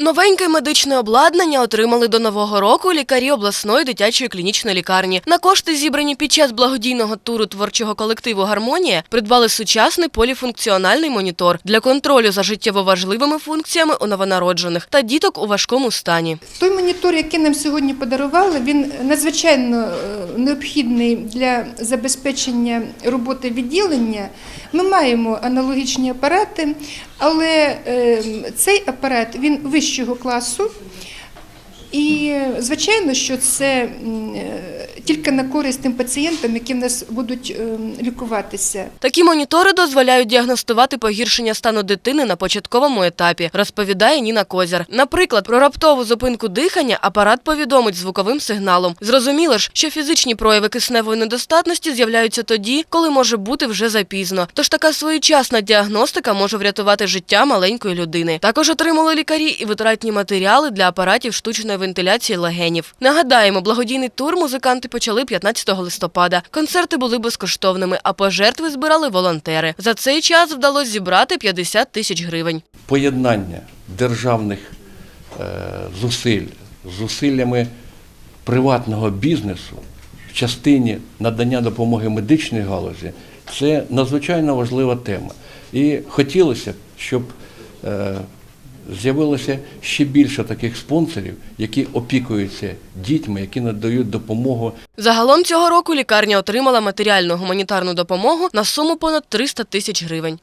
Новеньке медичне обладнання отримали до нового року лікарі обласної дитячої клінічної лікарні. На кошти, зібрані під час благодійного туру творчого колективу Гармонія, придбали сучасний поліфункціональний монітор для контролю за життєво важливими функціями у новонароджених та діток у важкому стані. Той монітор, який нам сьогодні подарували, він надзвичайно е, необхідний для забезпечення роботи відділення. Ми маємо аналогічні апарати, але е, цей апарат він вищого класу. І звичайно, що це е, тільки на користь тим пацієнтам, які в нас будуть е, лікуватися. Такі монітори дозволяють діагностувати погіршення стану дитини на початковому етапі, розповідає Ніна Козяр. Наприклад, про раптову зупинку дихання апарат повідомить звуковим сигналом. Зрозуміло ж, що фізичні прояви кисневої недостатності з'являються тоді, коли може бути вже запізно. Тож така своєчасна діагностика може врятувати життя маленької людини. Також отримали лікарі і витратні матеріали для апаратів штучної вентиляції легенів. Нагадаємо, благодійний тур музиканти почали 15 листопада. Концерти були безкоштовними, а пожертви збирали волонтери. За цей час вдалося зібрати 50 тисяч гривень. поєднання державних е, зусиль з зусиллями приватного бізнесу в частині надання допомоги медичній галузі це надзвичайно важлива тема. І хотілося б, щоб е, з'явилося ще більше таких спонсорів, які опікуються дітьми, які надають допомогу Загалом цього року лікарня отримала матеріальну гуманітарну допомогу на суму понад 300 тисяч гривень.